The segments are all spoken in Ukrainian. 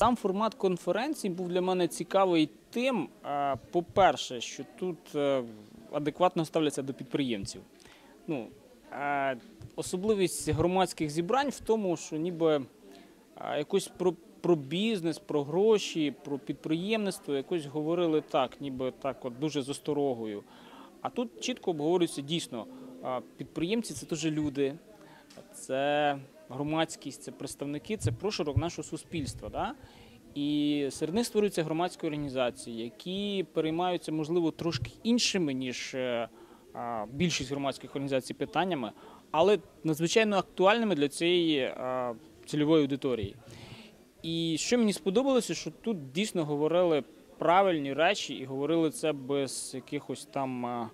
Сам формат конференції був для мене цікавий тим, е, по-перше, що тут е, адекватно ставляться до підприємців. Ну, е, особливість громадських зібрань в тому, що ніби якось про, про бізнес, про гроші, про підприємництво якось говорили так, ніби так, от дуже з осторогою. А тут чітко обговорюється дійсно, підприємці це теж люди, це громадськість, це представники, це прошарок нашого суспільства. Да? І серед них створюються громадські організації, які переймаються, можливо, трошки іншими, ніж е, більшість громадських організацій питаннями, але надзвичайно актуальними для цієї цільової аудиторії. І що мені сподобалося, що тут дійсно говорили правильні речі і говорили це без якихось там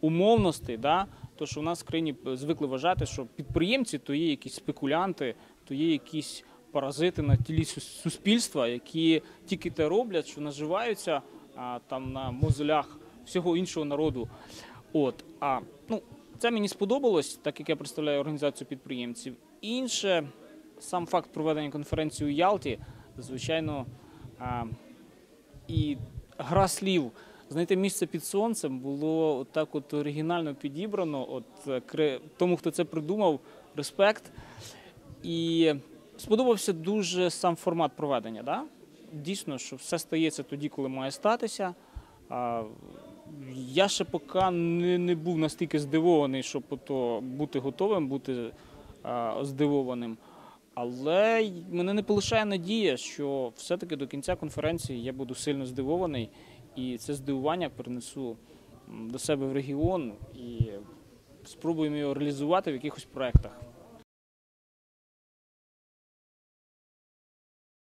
умовностей. Да? То, що в нас в країні звикли вважати, що підприємці то є якісь спекулянти, то є якісь паразити на тілі суспільства, які тільки те роблять, що наживаються а, там на мозолях всього іншого народу. От, а ну, це мені сподобалось, так як я представляю організацію підприємців. Інше, сам факт проведення конференції у Ялті, звичайно, а, і гра слів. Знайти місце під сонцем було так от оригінально підібрано. От е, тому, хто це придумав, респект. І сподобався дуже сам формат проведення. Да? Дійсно, що все стається тоді, коли має статися. Я ще поки не, не був настільки здивований, щоб ото бути готовим, бути здивованим. Але мене не полишає надія, що все-таки до кінця конференції я буду сильно здивований, і це здивування принесу до себе в регіон і спробуємо його реалізувати в якихось проєктах.